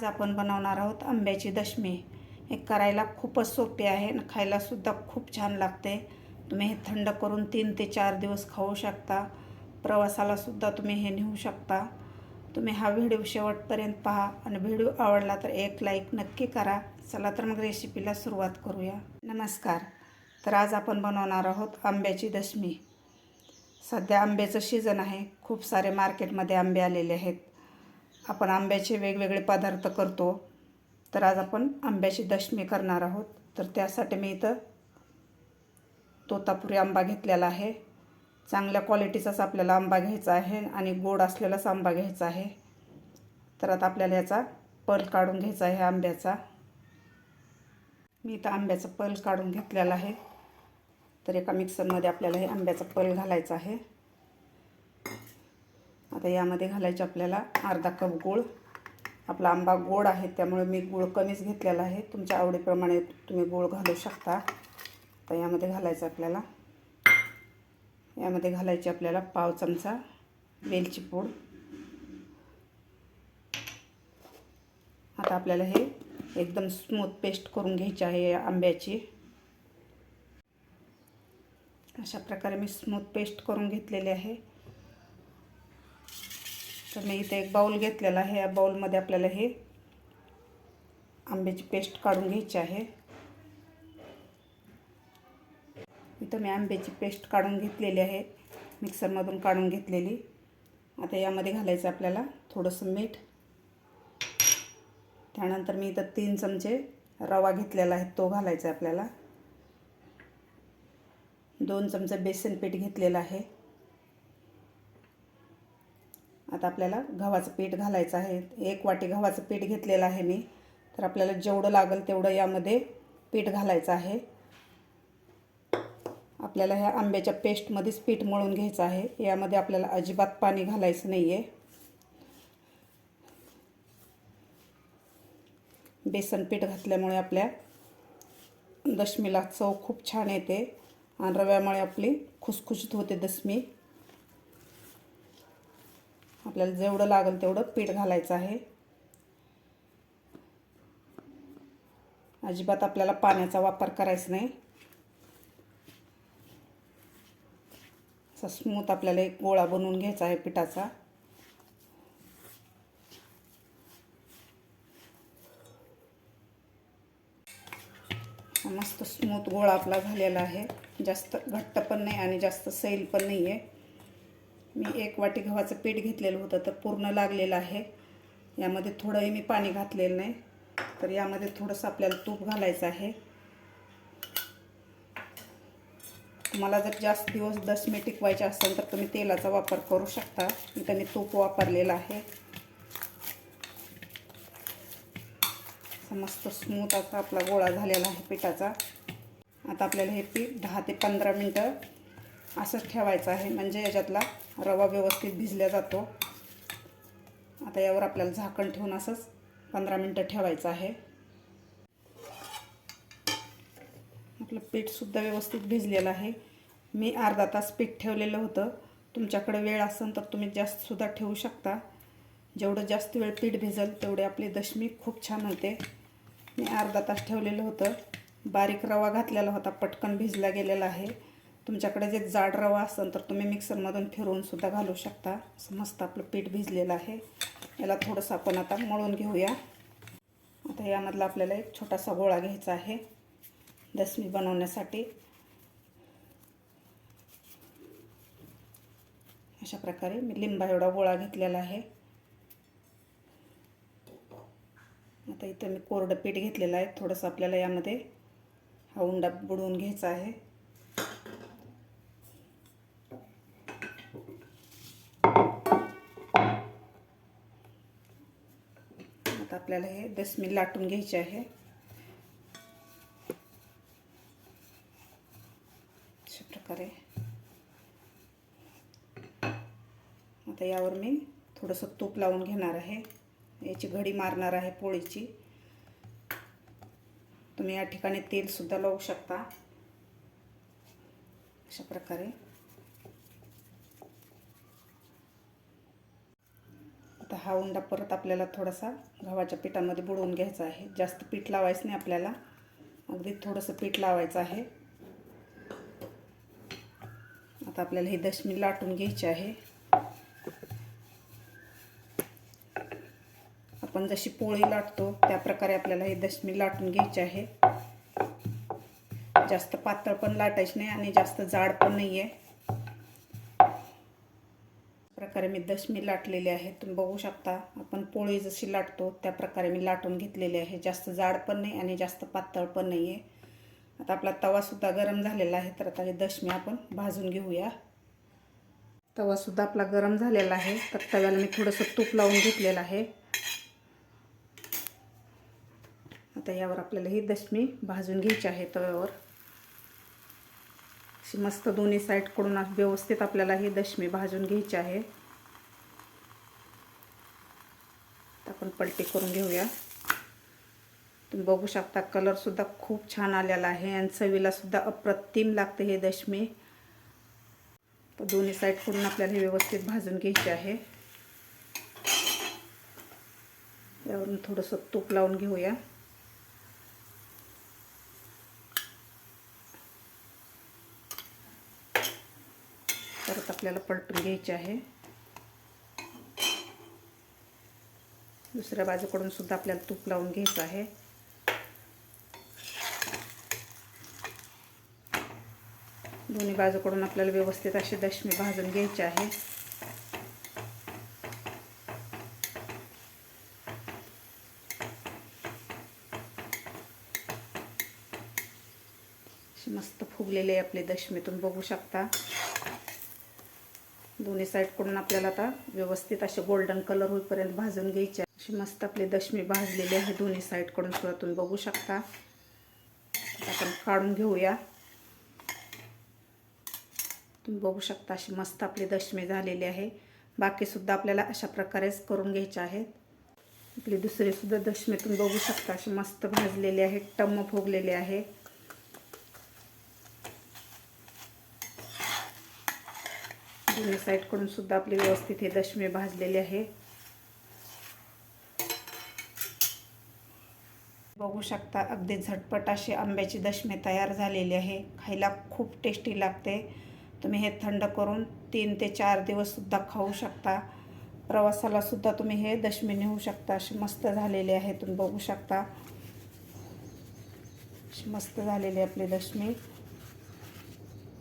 आज आपण बनवणार आहोत आंब्याची दशमी. हे करायला खूपच सोपे आहे आणि खायलासुद्धा खूप छान लागते. तुम्ही हे थंड करून तीन ते चार दिवस खाऊ शकता. प्रवासालासुद्धा तुम्ही हे नेऊ शकता. तुम्ही हा व्हिडिओ शेवटपर्यंत पहा आणि व्हिडिओ आवडला तर एक लाईक नक्की करा. चला तर मग रेसिपीला सुरुवात करूया. नमस्कार. तर आज आपण बनवणार आहोत आंब्याची दशमी. सध्या आंब्याचं सीझन आहे. खूप सारे मार्केटमध्ये आंबे आलेले आहेत. आपण आंब्याचे वेगवेगळे पदार्थ करतो तर आज आपण आंब्याची दशमी करणार आहोत. तर त्यासाठी मी इथं तोतापुरी आंबा घेतलेला आहे. चांगल्या क्वालिटीचाच आपल्याला आंबा घ्यायचा आहे आणि गोड असलेलाच आंबा घ्यायचा आहे. तर आता आपल्याला याचा पल काढून घ्यायचा आहे आंब्याचा. मी इथं आंब्याचा पल काढून घेतलेला आहे. तर एका मिक्सरमध्ये आपल्याला हे आंब्याचा पल घालायचा आहे. आता यामध्ये घालायचे आपल्याला अर्धा कप गूळ. आपला आंबा गोड आहे त्यामुळे मी गूळ कमीच घेतलेला आहे. तुमच्या आवडीप्रमाणे तुम्ही गूळ घालू शकता. तर यामध्ये घालायचं आपल्याला. यामध्ये घालायची आपल्याला पाव चमचा वेलची पूड. आता आपल्याला हे एकदम स्मूथ पेस्ट करून घ्यायची आहे या आंब्याची. अशा प्रकारे मी स्मूथ पेस्ट करून घेतलेली आहे. तर मी इथे एक बाऊल घेतलेला आहे. या बाऊलमध्ये आपल्याला हे आंब्याची पेस्ट काढून घ्यायची आहे. इथं मी आंब्याची पेस्ट काढून घेतलेली आहे. मिक्सरमधून काढून घेतलेली. आता यामध्ये घालायचं आपल्याला थोडंसं मीठ. त्यानंतर मी इथं तीन चमचे रवा घेतलेला आहे. तो घालायचा आपल्याला. दोन चमचे बेसन पीठ घेतलेलं आहे. आता आपल्याला गव्हाचं पीठ घालायचं आहे. एक वाटी गव्हाचं पीठ घेतलेलं आहे मी. तर आपल्याला जेवढं लागेल तेवढं यामध्ये पीठ घालायचं आहे. आपल्याला ह्या आंब्याच्या पेस्टमध्येच पीठ मळून घ्यायचं आहे. यामध्ये आपल्याला अजिबात पाणी घालायचं नाही आहे बेसन पीठ घातल्यामुळे आपल्या दशमीला चव खूप छान येते. आणि रव्यामुळे आपली खुसखुशीत होते दशमी. आपल्याला जेवढं लागेल तेवढं पीठ घालायचं आहे. अजिबात आपल्याला पाण्याचा वापर करायचा नाही. असा स्मूथ आपल्याला एक गोळा बनवून घ्यायचा आहे पिठाचा. मस्त स्मूथ गोळा आपला झालेला आहे. जास्त घट्ट पण नाही आणि जास्त सैल पण नाही आहे मी एक वाटी गव्हाचं पीठ घेतलेलं होतं तर पूर्ण लागलेलं आहे. यामध्ये थोडंही मी पाणी घातलेलं नाही. तर यामध्ये थोडंसं आपल्याला तूप घालायचं आहे. तुम्हाला जर जास्त दिवस दशमी टिकवायचे असेल तर तुम्ही तेलाचा वापर करू शकता. इथं मी तूप वापरलेलं आहे. मस्त स्मूथ असा आपला गोळा झालेला आहे पिठाचा. आता आपल्याला हे पीठ दहा ते पंधरा मिनटं असंच ठेवायचं आहे. म्हणजे याच्यातला रवा व्यवस्थित भिजल्या जातो. आता यावर आपल्याला झाकण ठेवून असंच पंधरा मिनटं ठेवायचं आहे. आपलं पीठसुद्धा व्यवस्थित भिजलेलं आहे. मी अर्धा तास पीठ ठेवलेलं होतं. तुमच्याकडे वेळ असेल तर तुम्ही जास्तसुद्धा ठेवू शकता. जेवढं जास्त वेळ पीठ भिजल तेवढे आपली दशमी खूप छान होते. मी अर्धा तास ठेवलेलं होतं. बारीक रवा घातलेला होता पटकन भिजला गेलेला आहे. तुमच्याकडे जे जाड रवा असेल तर तुम्ही मिक्सरमधून फिरवूनसुद्धा घालू शकता. असं मस्त आपलं पीठ भिजलेलं आहे. याला थोडंसं आपण आता मळून घेऊया. आता यामधला आपल्याला एक छोटासा गोळा घ्यायचा आहे. दसमी बनवण्यासाठी. अशा प्रकारे मी लिंबा एवढा गोळा घेतलेला आहे. आता इथं मी कोरडं पीठ घेतलेलं आहे. थोडंसं आपल्याला यामध्ये हा उंडा बुडवून घ्यायचा आहे आता आपल्याला हे दशमी लाटून घ्यायचे आहे. अशा प्रकारे. आता यावर मी थोडंसं तूप लावून घेणार आहे. याची घडी मारणार आहे पोळीची. तुम्ही या ठिकाणी तेलसुद्धा लावू शकता. अशा प्रकारे. हा उंडा परत आपल्याला थोडासा गव्हाच्या पिठामध्ये बुडवून घ्यायचा आहे. जास्त पीठ लावायचं नाही आपल्याला. अगदी थोडंसं पीठ लावायचं आहे. आता आपल्याला ही दशमी लाटून घ्यायची आहे. आपण जशी पोळी लाटतो त्या प्रकारे आपल्याला ही दशमी लाटून घ्यायची आहे. जास्त पातळ पण लाटायची नाही आणि जास्त जाड पण नाही आहे प्रकारे मी दशमी लाटलेली आहे. तुम्ही बघू शकता आपण पोळी जशी लाटतो त्या प्रकारे मी लाटून घेतलेली आहे. जास्त जाड पण नाही आणि जास्त पातळ पण नाही आहे आता आपला तवासुद्धा गरम झालेला आहे तर आता हे दशमी आपण भाजून घेऊया. तवासुद्धा आपला गरम झालेला आहे. तर तव्याला मी थोडंसं तूप लावून घेतलेलं आहे. आता यावर आपल्याला ही दशमी भाजून घ्यायची आहे तव्यावर. अशी मस्त दोन्ही साईडकडून व्यवस्थित आपल्याला ही दशमी भाजून घ्यायची आहे. आपण पलटी करून घेऊया. तुम्ही बघू शकता कलरसुद्धा खूप छान आलेला आहे आणि चवीलासुद्धा अप्रतिम लागते हे दशमी. तर दोन्ही साईडकडून आपल्याला हे व्यवस्थित भाजून घ्यायचे आहे. यावरून थोडंसं तूप लावून घेऊया परत आपल्याला पलटून घ्यायचे आहे. दुसऱ्या बाजूकडून सुद्धा आपल्याला तूप लावून घ्यायचं आहे. दोन्ही बाजूकडून आपल्याला व्यवस्थित अशी दशमी भाजून घ्यायची आहे. मस्त फुगलेले आहे आपले दशमीतून बघू शकता. दोन्ही साईडकडून आपल्याला आता व्यवस्थित असे गोल्डन कलर होईपर्यंत भाजून घ्यायचे. अशी मस्त आपली दशमी भाजलेली आहे दोन्ही साईडकडून सुद्धा तुम्ही बघू शकता. आपण काढून घेऊया. तुम्ही बघू शकता अशी मस्त आपली दशमी झालेली आहे. बाकीसुद्धा आपल्याला अशा प्रकारेच करून घ्यायचे आहेत. आपली दुसरीसुद्धा दशमी तुम्ही बघू शकता. अशी मस्त भाजलेली आहे टम्म फुगलेली आहे. दोन्ही साईडकडून सुद्धा आपली व्यवस्थित हे दशमी भाजलेली आहे. बघू शकता अगदी झटपट अशी आंब्याची दशमी तयार झालेली आहे. खायला खूप टेस्टी लागते. तुम्ही हे थंड करून तीन ते चार दिवससुद्धा खाऊ शकता. प्रवासाला सुद्धा तुम्ही हे दशमी नेऊ शकता. असे मस्त झालेले आहे. तुम्ही बघू शकता. मस्त झालेली आपली दशमी.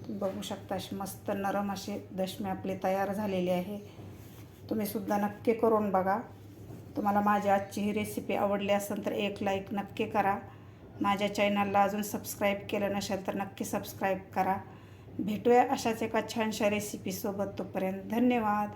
बघू शकता अशी मस्त नरम अशी दशमी आपली तयार झालेली आहे. तुम्ही सुद्धा नक्की करून बघा. तुम्हाला माझी आजची ही रेसिपी आवडली असेल तर एक लाईक नक्की करा. माझ्या चॅनलला अजून सबस्क्राईब केलं नसेल तर नक्की सबस्क्राईब करा. भेटूया अशाच एका छानशा रेसिपीसोबत तोपर्यंत धन्यवाद.